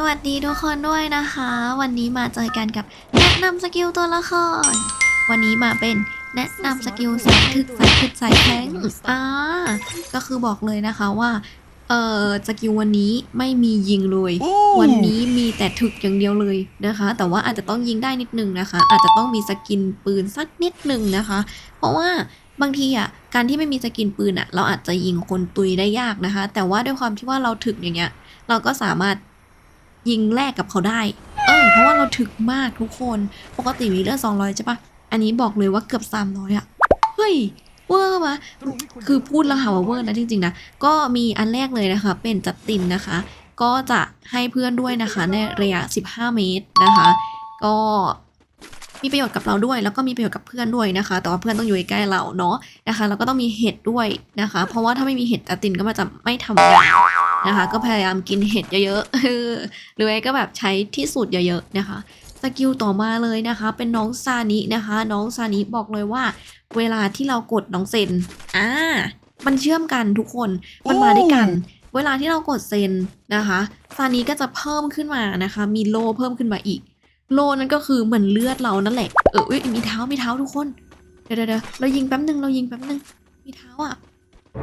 สวัสดีทุกคนด้วยนะคะ วันนี้มาเจอกันกับแนะนำสกิลตัวละคร วันนี้มาเป็นแนะนำสกิลสายถึกสายถึกสายแข็งอ่าก็คือบอกเลยนะคะว่าเออสกิลวันนี้ไม่มียิงเลย วันนี้มีแต่ถึกอย่างเดียวเลยนะคะ แต่ว่าอาจจะต้องยิงได้นิดนึงนะคะ อาจจะต้องมีสกินปืนสักนิดนึงนะคะ เพราะว่าบางทีอะการที่ไม่มีสกินปืนอะ เราอาจจะยิงคนตุยได้ยากนะคะ แต่ว่าด้วยความที่ว่าเราถึกอย่างเงี้ย เราก็สามารถ ยิงแลกกับเขาได้ เออ เพราะว่าเราถึกมากทุกคน ปกติมีเลือด200ใช่ปะอันนี้บอกเลยว่าเกือบ 300อะเฮ้ยเวอร์ปะคือพูดแล้วหาว่าเวอร์นะจริงๆนะ ก็มีอันแรกเลยนะคะ เป็นจัดตินนะคะ ก็จะให้เพื่อนด้วยนะคะ ในระยะ 15 เมตรนะคะ ก็มีประโยชน์กับเราด้วย แล้วก็มีประโยชน์กับเพื่อนด้วยนะคะ แต่ว่าเพื่อนต้องอยู่ใกล้เราเนาะนะคะ แล้วก็ต้องมีเห็ดด้วยนะคะ เพราะว่าถ้าไม่มีเห็ดจัดตินก็มันจะไม่ทำงาน นะคะ ก็พยายามกินเห็ดเยอะๆเออหรือไม่ก็แบบใช้ที่สูตรเยอะๆนะคะสกิลต่อมาเลยนะคะ เป็นน้องซานินะคะ น้องซานิบอกเลยว่า เวลาที่เรากดน้องเซนอ่ามันเชื่อมกันทุกคนมันมาด้วยกัน เวลาที่เรากดเซนนะคะซานิก็จะเพิ่มขึ้นมานะคะ มีโลเพิ่มขึ้นมาอีก โลนั่นก็คือเหมือนเลือดเรานั่นแหละเออเอ้ยมีเท้ามีเท้าทุกคนเดี๋ยวเดี๋ยวเดี๋ยวเรายิงแป๊บนึงเรายิงแป๊บนึงมีเท้าอะ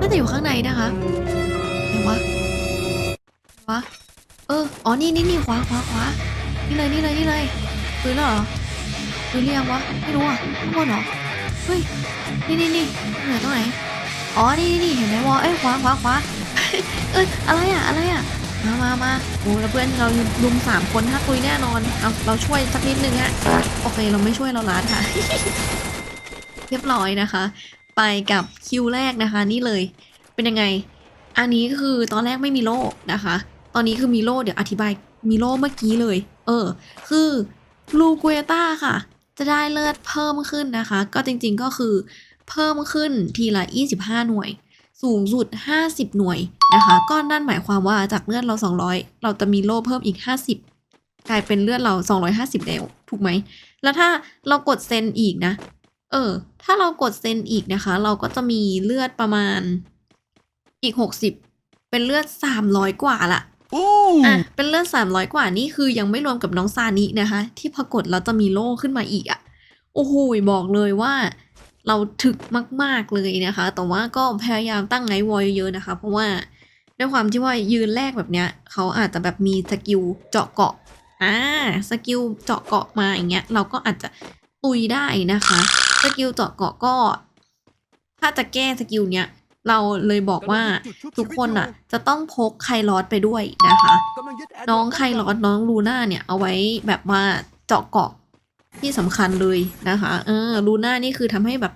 น่าจะอยู่ข้างในนะคะไหนวะไหน วะเออ อ๋อ นี่นี่นี่ขวาขวาขวานี่เลยนี่เลยนี่เลยปืนแล้วเหรอปืนเรียงวะ ไม่รู้อะข้างบนเหรอ เฮ้ย นี่นี่นี่เหนือตรงไหน อ๋อนี่นี่นี่เห็นไหมวะเอ้ยขวาขวาขวาเอ้ย อะไรอะ อะไรอะ มามามาโอ้แล้วเพื่อนเรารุมสามคนถ้าตุยแน่นอน เอาเราช่วยสักนิดนึงฮะ โอเค เราไม่ช่วยเราลาดค่ะ เรียบร้อยนะคะ ไปกับคิวแรกนะคะ นี่เลย เป็นยังไง อันนี้ก็คือตอนแรกไม่มีโล่นะคะ ตอนนี้คือมีโล่เดี๋ยวอธิบายมีโล่เมื่อกี้เลย เออ คือลูเกวต้าค่ะ จะได้เลือดเพิ่มขึ้นนะคะ ก็จริงๆก็คือเพิ่มขึ้นทีละ 25 หน่วย สูงสุด 50 หน่วยนะคะ ก็นั่นหมายความว่าจากเลือดเรา 200 เราจะมีโล่เพิ่มอีก 50 กลายเป็นเลือดเรา 250แล้วถูกไหม แล้วถ้าเรากดเซนอีกนะ เออ ถ้าเรากดเซนอีกนะคะ เราก็จะมีเลือดประมาณอีก 60 เป็นเลือด 300 กว่าละ อะเป็นเลือด300กว่านี่คือยังไม่รวมกับน้องซานินะคะ ที่ปรากฏเราจะมีโล่ขึ้นมาอีกอะ่ะ โอ้โหบอกเลยว่า เราถึกมาก ๆ เลยนะคะ แต่ว่าก็พยายามตั้งไงวอยเยอะนะคะ เพราะว่าด้วยความที่ว่ายืนแรกแบบเนี้ยเขาอาจจะแบบมีสกิลเจาะเกาะอ่าสกิลเจาะเกาะมาอย่างเงี้ย เราก็อาจจะตุยได้นะคะ สกิลเจาะเกาะก็ ถ้าจะแก้สกิลเนี้ย เราเลยบอกว่าทุกคนอะ จะต้องพกไคลอสไปด้วยนะคะ น้องไคลอสน้องลูน่าเนี่ยเอาไว้แบบว่าเจาะเกาะที่สำคัญเลยนะคะเออลูน่านี่คือทำให้แบบ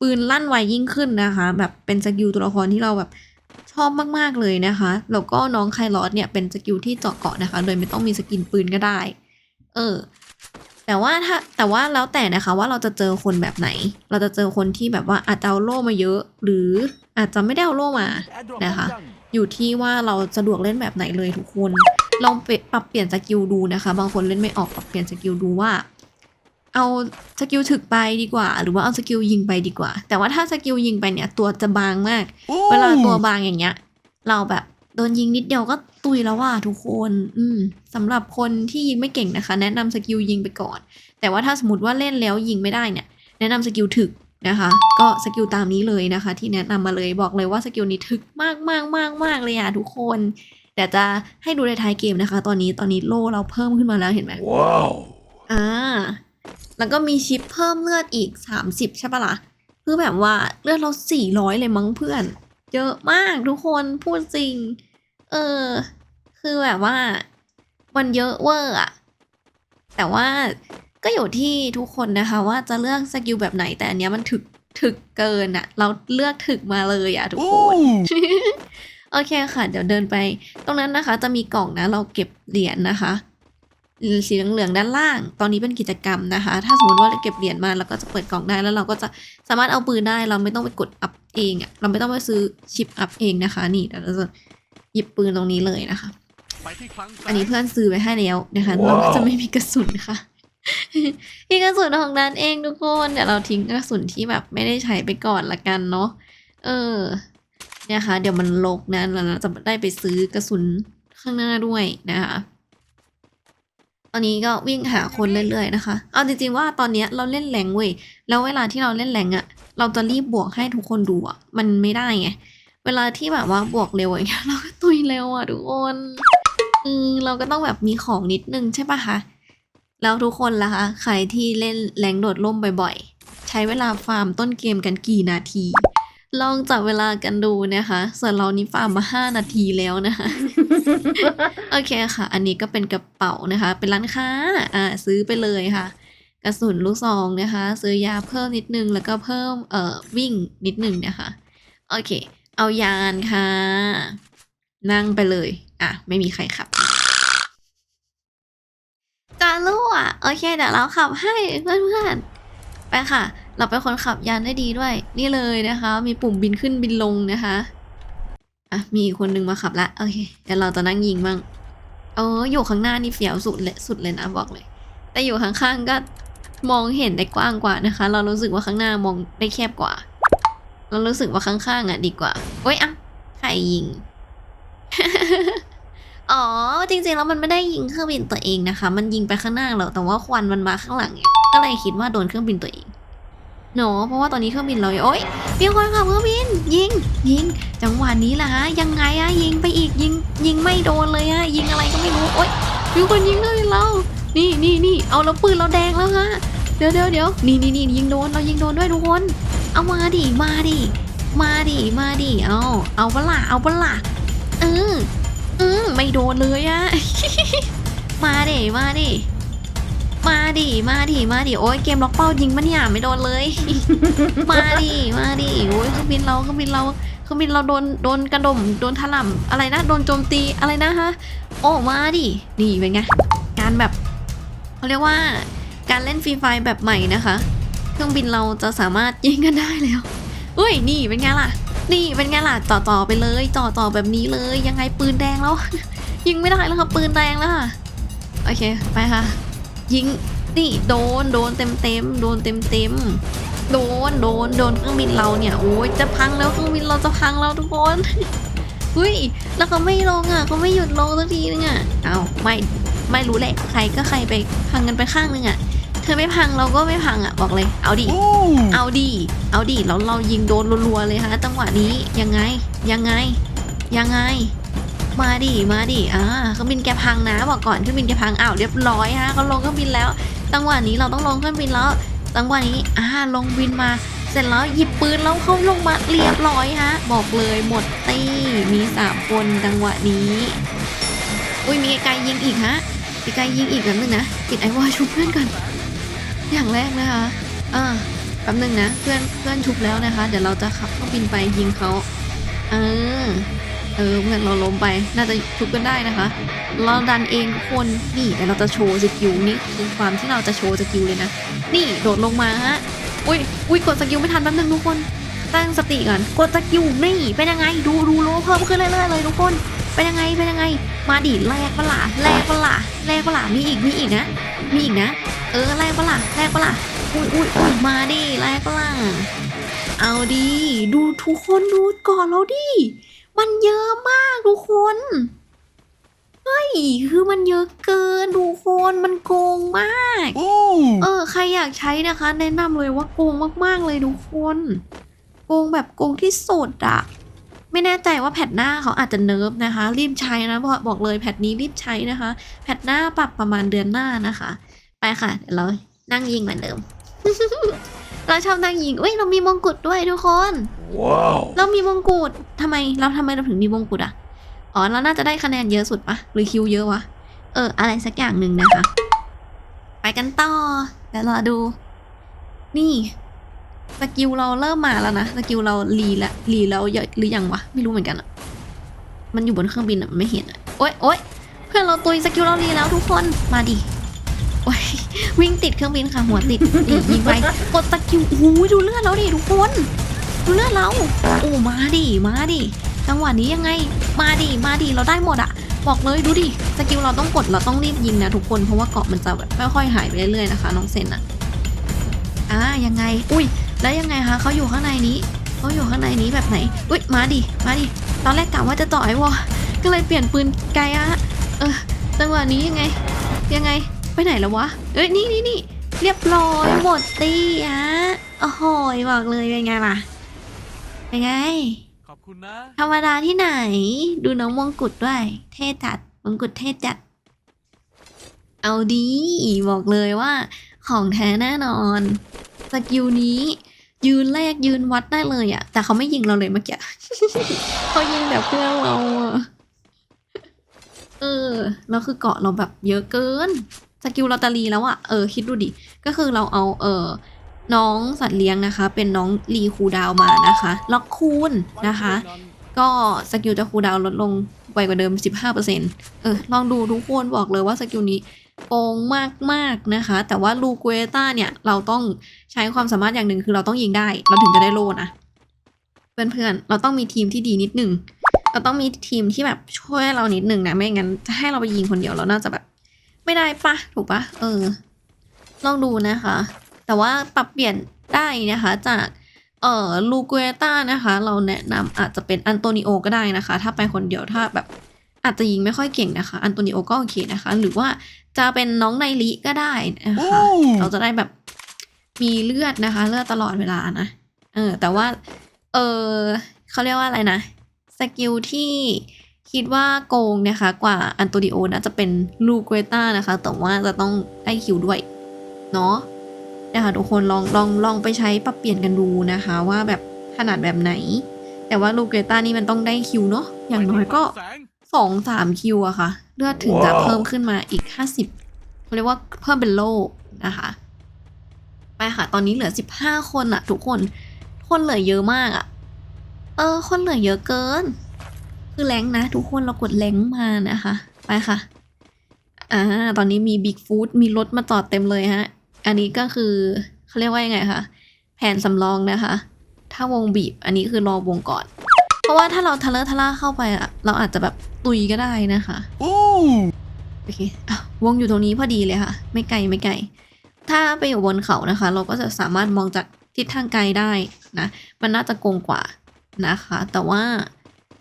ปืนลั่นไวยิ่งขึ้นนะคะ แบบเป็นสกิลตัวละครที่เราแบบชอบมากๆเลยนะคะแล้วก็น้องไคลอสเนี่ยเป็นสกิลที่เจาะเกาะนะคะ โดยไม่ต้องมีสกินปืนก็ได้ เออ แต่ว่าถ้าแต่ว่าแล้วแต่นะคะว่าเราจะเจอคนแบบไหน เราจะเจอคนที่แบบว่าอาจจะเอาโล่มาเยอะ หรือ อาจจะไม่ได้เอาโล่มานะคะ อยู่ที่ว่าเราสะดวกเล่นแบบไหนเลยทุกคนลองไปปรับเปลี่ยนสกิลดูนะคะ บางคนเล่นไม่ออกปรับเปลี่ยนสกิลดูว่า เอาสกิลถึกไปดีกว่า หรือว่าเอาสกิลยิงไปดีกว่า แต่ว่าถ้าสกิลยิงไปเนี่ยตัวจะบางมาก เวลาตัวบางอย่างเงี้ย เราแบบโดนยิงนิดเดียวก็ตุยแล้วว่าทุกคน อืมสำหรับคนที่ยิงไม่เก่งนะคะ แนะนำสกิลยิงไปก่อน แต่ว่าถ้าสมมติว่าเล่นแล้วยิงไม่ได้เนี่ย แนะนำสกิลถึก นะคะ ก็สกิลตามนี้เลยนะคะ ที่แนะนำมาเลยบอกเลยว่าสกิลนี้ถึกมากมากมากมากเลยอะทุกคนเดี๋ยวจะให้ดูในท้ายเกมนะคะ ตอนนี้ตอนนี้โล่เราเพิ่มขึ้นมาแล้วเห็นไหมว้าวอ่าแล้วก็มีชิปเพิ่มเลือดอีก 30 ใช่ปะละ่ะคือแบบว่าเลือดเรา400 เลยมั้งเพื่อน เยอะมากทุกคนพูดจริง เออ คือแบบว่า มันเยอะเวอร์อะแต่ว่า ก็อยู่ที่ทุกคนนะคะว่าจะเลือกสกิลแบบไหนแต่อันเนี้ยมันถึกถึกเกินอะเราเลือกถึกมาเลยอะทุกคน โอเคค่ะ เดี๋ยวเดินไป ตรงนั้นนะคะ จะมีกล่องนะ เราเก็บเหรียญนะคะสีเหลืองๆด้านล่าง ตอนนี้เป็นกิจกรรมนะคะ ถ้าสมมติว่าเราเก็บเหรียญมาเราก็จะเปิดกล่องได้แล้วเราก็จะสามารถเอาปืนได้ เราไม่ต้องไปกดอัพเองอะเราไม่ต้องไปซื้อชิปอัพเองนะคะ นี่เดี๋ยวเราจะหยิบปืนตรงนี้เลยนะคะไปที่คลังแสงอันนี้เพื่อนซื้อไว้ให้แล้วนะคะ เราก็จะไม่มีกระสุนค่ะ มีกระสุนของนั้นเองทุกคนเดี๋ยวเราทิ้งกระสุนที่แบบไม่ได้ใช้ไปก่อนละกันเนาะเออ เนี่ยค่ะ เดี๋ยวมันลกนะแล้วเราจะได้ไปซื้อกระสุนข้างหน้าด้วยนะคะตอนนี้ก็วิ่งหาคนเรื่อยๆนะคะ เอาจริงๆว่าตอนเนี้ยเราเล่นแรงเว้ยแล้วเวลาที่เราเล่นแรงอะเราจะรีบบวกให้ทุกคนดูอะมันไม่ได้ไงเวลาที่แบบว่าบวกเร็วอย่างเงี้ยเราก็ตุยเร็วอะทุกคนอืมเราก็ต้องแบบมีของนิดนึงใช่ปะคะ แล้วทุกคนล่ะคะใครที่เล่นแรงโดดร่มบ่อยๆ ใช้เวลาฟาร์มต้นเกมกันกี่นาที ลองจับเวลากันดูนะคะ ส่วนเรานี่ฟาร์มมา5นาทีแล้วนะคะ โอเคค่ะ อันนี้ก็เป็นกระเป๋านะคะ เป็นร้านค้าอ่าซื้อไปเลยค่ะ กระสุนลูกซองนะคะ ซื้อยาเพิ่มนิดนึงแล้วก็เพิ่มเอ่อวิ่งนิดนึงนะคะ โอเค เอายานค่ะ นั่งไปเลย อะ ไม่มีใครขับ จารั่วโอเคเดี๋ยวเราขับให้เพื่อนๆไปค่ะ เราเป็นคนขับยานได้ดีด้วย นี่เลยนะคะ มีปุ่มบินขึ้นบินลงนะคะอะมีอีกคนนึงมาขับละโอเคเดี๋ยวเราจะนั่งยิงบ้างเอออยู่ข้างหน้านี่เฟี้ยวสุดเลยสุดเลยนะบอกเลย แต่อยู่ข้างๆก็มองเห็นได้กว้างกว่านะคะ เรารู้สึกว่าข้างหน้ามองได้แคบกว่า เรารู้สึกว่าข้างๆอะดีกว่าเว้ยอะใครยิง อ๋อ จริงๆ แล้วมันไม่ได้ยิงเครื่องบินตัวเองนะคะ มันยิงไปข้างหน้าเราแต่ว่าควันมันมาข้างหลังไงก็เลยคิดว่าโดนเครื่องบินตัวเองเนาะเพราะว่าตอนนี้เครื่องบินเราโอ๊ยมีคนขับเครื่องบิน ยิง ยิง จังหวะนี้ล่ะฮะยังไงอะยิงไปอีกยิง ยิงไม่โดนเลยอะยิงอะไรก็ไม่รู้โอ๊ยมีคนยิงเลยเรา นี่นี่นี่เอาแล้วปืนเราแดงแล้วฮะเดี๋ยวเดี๋ยวเดี๋ยวนี่นี่นี่ยิงโดนเรายิงโดนด้วยทุกคน เอามาดิมาดิมาดิมาดิเอาเอาปล่ะเอาปล่ะเออ อืมไม่โดนเลยอะ มาดิมาดิมาดิมาดิมาดิโอ้ยเกมล็อกเป้ายิงมันเนี่ยไม่โดนเลย มาดิมาดิโอ้ยเครื่องบินเราเครื่องบินเราเครื่องบินเราโดนโดนกระดมโดนถล่มอะไรนะโดนโจมตีอะไรนะฮะโอ้มาดินี่เป็นไงการแบบเขาเรียกว่าการเล่นฟรีไฟแบบใหม่นะคะ เครื่องบินเราจะสามารถยิงกันได้แล้วเฮ้ยนี่เป็นไงล่ะ นี่เป็นไงล่ะต่อต่อไปเลย ต่อต่อแบบนี้เลย ยังไงปืนแดงแล้ว ยิงไม่ได้แล้วค่ะปืนแดงแล้วค่ะโอเคไปค่ะ ยิงนี่โดนโดนเต็มเต็มโดนเต็มเต็มโดนโดนโดนเครื่องบินเราเนี่ยโอ้ยจะพังแล้วเครื่องบินเราจะพังแล้วทุกคนเฮ้ยแล้วเขาไม่ลงอะเขาไม่หยุดลงสักทีนึงอะเอาไม่ไม่รู้แหละใครก็ใครไปพังกันไปข้างนึงอะ ธอไม่พังเราก็ไม่พังอะบอกเลย เอาดิ เอาดีเอาดีแล้วเรายิงโดนรัวๆเลยฮะจังหวะนี้ยังไงยังไงยังไง มาดิมาดิอ่าเครื่องบินแกพังนะบอกก่อนเครื่องบินแกพังอ้าวเรียบร้อยฮะเขาลงเครื่องบินแล้วจังหวะนี้เราต้องลงเครื่องบินแล้วจังหวะนี้อ่าลงบินมา เสร็จแล้วหยิบปืนแล้วเข้าลงมาเรียบร้อยฮะบอกเลยหมดตี้มีสามคนจังหวะนี้อุ้ยมีไกลๆยิงอีกฮะมีไกลๆยิงอีกแบบนึงนะปิดไอวอลชุบเพื่อนก่อน อย่างแรกนะคะ อ่าแป๊บนึงนะ เพื่อนเพื่อนชุบแล้วนะคะ เดี๋ยวเราจะขับเครื่องบินไปยิงเขาเออเออเพื่อนเราล้มไป น่าจะชุบกันได้นะคะ เราดันเองทุกคนนี่เดี๋ยวเราจะโชว์สกิลนี่คือความที่เราจะโชว์สกิลเลยนะ นี่โดดลงมาฮะ อุ้ยอุ้ยกดสกิลไม่ทันแป๊บนึงทุกคน ตั้งสติก่อน กดสกิลนี่เป็นยังไง ดูดูโลเพิ่มขึ้นเรื่อยๆเลยทุกคน เป็นยังไง เป็นยังไง มาดิแลกปะล่ะแลกปะล่ะแลกปะล่ะมีอีก มีอีกนะ มีอีกนะ เออแลกปะล่ะแลกปะล่ะอุ้ยอุ้ยอุ้ยมาดิแรกล่ะเอาดีดูทุกคนดูก่อนเราดิมันเยอะมากทุกคนเฮ้ยคือมันเยอะเกินทุกคนมันโกงมากเออใครอยากใช้นะคะ แนะนำเลยว่าโกงมากๆเลยทุกคนโกงแบบโกงที่สุดอะ ไม่แน่ใจว่าแพทหน้าเขาอาจจะเนิร์ฟนะคะ รีบใช้นะบอกบอกเลยแพทนี้รีบใช้นะคะ แพทหน้าปรับประมาณเดือนหน้านะคะ ไปค่ะเดี๋ยวเรานั่งยิงเหมือนเดิม เราชอบนั่งยิงเอ้ยเรามีมงกุฎด้วยทุกคน Wow. เรามีมงกุฎทำไมเราทำไมเราถึงมีมงกุฎอะ อ๋อเราน่าจะได้คะแนนเยอะสุดปะหรือคิวเยอะวะ เออ อะไรสักอย่างหนึ่งนะคะ ไปกันต่อเดี๋ยวรอดู นี่ สกิลเราเริ่มมาแล้วนะสกิลเรารีละรีแล้วเยอะหรือยังวะไม่รู้เหมือนกันอะมันอยู่บนเครื่องบินอะไม่เห็นอะโอ๊ยโอ๊ยเพื่อนเราตุยสกิลเรารีแล้วทุกคนมาดิโอ๊ยวิ่งติดเครื่องบินค่ะหัวติดนี่ยิงไปกดสกิลโอ้โหดูเลือดเราดิทุกคน ดูเลือดเราโอ้มาดิมาดิจังหวะนี้ยังไง มาดิมาดิเราได้หมดอะบอกเลยดูดิสกิลเราต้องกดเราต้องรีบยิงนะทุกคนเพราะว่าเกาะมันจะแบบค่อยๆหายไปเรื่อยๆนะคะ น้องเซนอะอ่ายังไง อุ้ย แล้วยังไงคะเขาอยู่ข้างในนี้เขาอยู่ข้างในนี้แบบไหนอุ้ยมาดิมาดิตอนแรกกะว่าจะต่อไอ้วอก็เลยเปลี่ยนปืนไกลอะเออจังหวะนี้ยังไง ยังไงไปไหนแล้ววะเอ้ยนี่นี่นี่เรียบร้อยหมดตีฮะโอ้โหบอกเลยเป็นไงล่ะเป็นไงขอบคุณนะธรรมดาที่ไหน ดูน้องมงกุฎด้วย เท่จัดมงกุฎเท่จัด เอาดีบอกเลยว่า ของแท้แน่นอนสกิลนี้ ยืนแรกยืนวัดได้เลยอะแต่เขาไม่ยิงเราเลยเมื่อกี้เขายิงแบบเพื่อนเราอะเออแล้วคือเกาะเราแบบเยอะเกินสกิลลอตเตอรี่แล้วอะเออคิดดูดิก็คือเราเอาเออน้องสัตว์เลี้ยงนะคะ เป็นน้องรีคูดาวมานะคะล็อกคูณนะคะ ก็สกิลจะคูดาวลดลงไวกว่าเดิม 15%เออลองดูทุกคนบอกเลยว่าสกิลนี้ โกงมากๆนะคะ แต่ว่าลูเกต้าเนี่ยเราต้องใช้ความสามารถอย่างหนึ่งคือเราต้องยิงได้ เราถึงจะได้โลนะเพื่อนๆเราต้องมีทีมที่ดีนิดหนึ่งเราต้องมีทีมที่แบบช่วยเรานิดหนึ่งนะไม่งั้นจะให้เราไปยิงคนเดียวเราน่าจะแบบ ไม่ได้ปะถูกปะเออ ลองดูนะคะ แต่ว่าปรับเปลี่ยนได้นะคะ จากเอ่อลูเกต้านะคะ เราแนะนำอาจจะเป็นอันโตนิโอก็ได้นะคะ ถ้าไปคนเดียวถ้าแบบ อาจจะยิงไม่ค่อยเก่งนะคะ อันโตนิโอก็โอเคนะคะ หรือว่าจะเป็นน้องไนริก็ได้นะคะ เราจะได้แบบมีเลือดนะคะ เลือดตลอดเวลานะ เออ แต่ว่า เออเขาเรียกว่าอะไรนะ สกิลที่คิดว่าโกงนะคะ กว่าอันโตนิโอนะจะเป็นลูเกต้านะคะ แต่ว่าจะต้องได้คิวด้วย เนาะนะคะทุกคนลองลองลองไปใช้ปรับเปลี่ยนกันดูนะคะ ว่าแบบถนัดแบบไหน แต่ว่าลูเกต้านี่มันต้องได้คิวเนาะอย่างน้อยก็แสงสองสามคิวอะค่ะ เลือดถึงจะว้าวเพิ่มขึ้นมาอีกห้าสิบเขาเรียกว่าเพิ่มเป็นโลนะคะไปค่ะ ตอนนี้เหลือสิบห้าคนอะทุกคน คนเหลือเยอะมากอะเออ คนเหลือเยอะเกิน คือแรงค์นะ ทุกคนเรากดแรงค์มานะคะ ไปค่ะ อ่า ตอนนี้มีบิ๊กฟูดมีรถมาจอดเต็มเลยฮะ อันนี้ก็คือเขาเรียกว่ายังไงคะ แผนสำรองนะคะ ถ้าวงบีบ อันนี้คือรอวงก่อนเพ ราะว่าถ้าเราทะเลอะทะล่าเข้าไปอะเราอาจจะแบบตุยก็ได้นะคะโอ้โอเคอะวงอยู่ตรงนี้พอดีเลยค่ะ ไม่ไกลไม่ไกล ถ้าไปอยู่บนเขานะคะ เราก็จะสามารถมองจากทิศทางไกลได้นะ มันน่าจะโกงกว่านะคะ แต่ว่า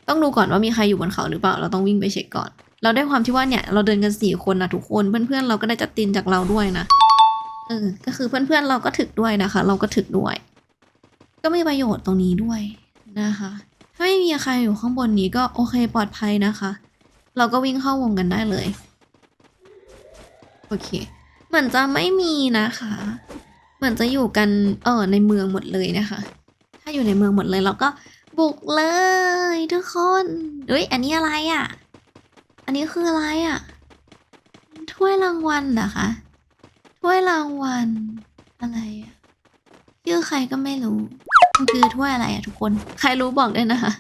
ต้องดูก่อนว่ามีใครอยู่บนเขาหรือเปล่า เราต้องวิ่งไปเช็คก่อน เราได้ความที่ว่าเนี่ยเราเดินกันสี่คนนะทุกคน เพื่อนๆเราก็ได้จัดตินจากเราด้วยนะ เออ ก็คือเพื่อนๆเราก็ถึกด้วยนะคะ เราก็ถึกด้วย ก็มีประโยชน์ตรงนี้ด้วยนะคะ ถ้าไม่มีใครอยู่ข้างบนนี้ก็โอเคปลอดภัยนะคะ เราก็วิ่งเข้าวงกันได้เลย โอเค เหมือนจะไม่มีนะคะ เหมือนจะอยู่กันเออในเมืองหมดเลยนะคะ ถ้าอยู่ในเมืองหมดเลยเราก็บุกเลยทุกคนเฮ้ยอันนี้อะไรอะ่ะ อันนี้คืออะไรอะ่ะ ถ้วยรางวัลเหรอคะ ถ้วยรางวัลอะไรอะ่ะชื่อใครก็ไม่รู้ มันคือถ้วยอะไรอะทุกคน ใครรู้บอกด้วยนะคะ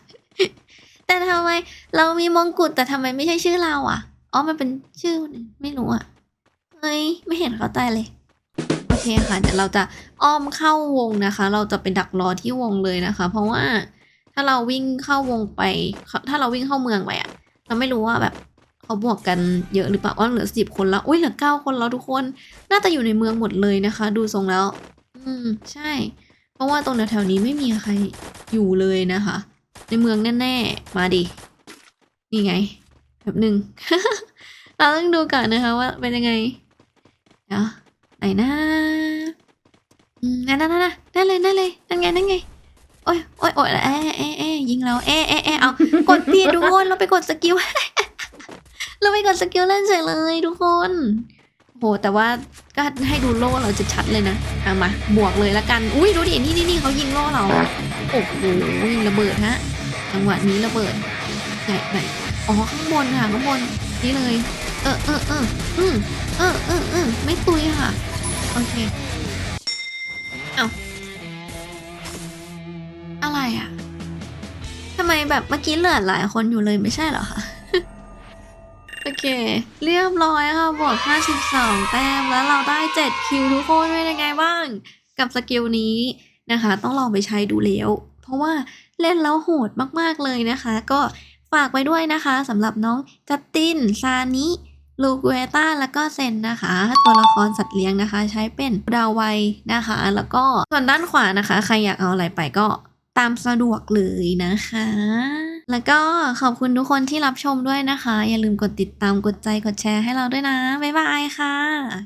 แต่ทำไมเรามีมงกุฎแต่ทำไมไม่ใช่ชื่อเราอะอ๋อ มันเป็นชื่อคนอื่นไม่รู้อะเฮ้ย ไม่เห็นเข้าใจเลย โอเคค่ะ เดี๋ยวเราจะอ้อมเข้าวงนะคะ เราจะไปดักรอที่วงเลยนะคะ เพราะว่าถ้าเราวิ่งเข้าวงไป ถ้าเราวิ่งเข้าเมืองไปอะเราไม่รู้ว่าแบบเขาบวกกันเยอะหรือเปล่าว่าเหลือสิบคนแล้วอุ้ยเหลือเก้าคนแล้วทุกคน น่าจะอยู่ในเมืองหมดเลยนะคะ ดูทรงแล้ว อืม ใช่ เพราะว่าตรงแถวๆนี้ไม่มีใครอยู่เลยนะคะ ในเมืองแน่ๆ มาดิ นี่ไง แบบหนึ่ง เราต้องดูก่อนนะคะว่าเป็นยังไงเดี๋ยวไหนนะนั่นนั่นนั่นนั่นเลยนั่นเลยนั่นไงนั่นไงโอ้ยโอ้ยโอ้ยเอ๊ะเอ๊ะเอ๊ะยิงเราเอ๊ะเอ๊ะเอ๊ะเอากดผิดทุกคนเราไปกดสกิลเราไปกดสกิลเล่นเฉยเลยทุกคน โหแต่ว่าก็ให้ดูโล่เราจะชัดเลยนะเอามาบวกเลยละกัน อุ้ยดูดิ นี่นี่นี่เขายิงโล่เรา โอ้โหระเบิดฮะ จังหวะนี้ระเบิดไหนไหนอ๋อข้างบนค่ะข้างบนนี่เลย เออเออเอออืมเออเออเออไม่ตุยค่ะ โอเค เอาอะไรอะทำไมแบบเมื่อกี้เลือหลายคนอยู่เลยไม่ใช่เหรอคะ โอเค เรียบร้อยค่ะ บวก 52 แต้ม แล้วเราได้ 7 คิวทุกคนเป็นยังไงบ้าง กับสกิลนี้นะคะ ต้องลองไปใช้ดูแล้ว เพราะว่าเล่นแล้วโหดมากๆเลยนะคะ ก็ฝากไว้ด้วยนะคะสำหรับน้องจัตติน ซานิลูกเวต้าแล้วก็เซนนะคะ ตัวละครสัตว์เลี้ยงนะคะ ใช้เป็นดาวไวนะคะ แล้วก็ส่วนด้านขวานะคะ ใครอยากเอาอะไรไปก็ ตามสะดวกเลยนะคะ แล้วก็ขอบคุณทุกคนที่รับชมด้วยนะคะ อย่าลืมกดติดตามกดใจกดแชร์ให้เราด้วยนะ บ๊ายบายค่ะ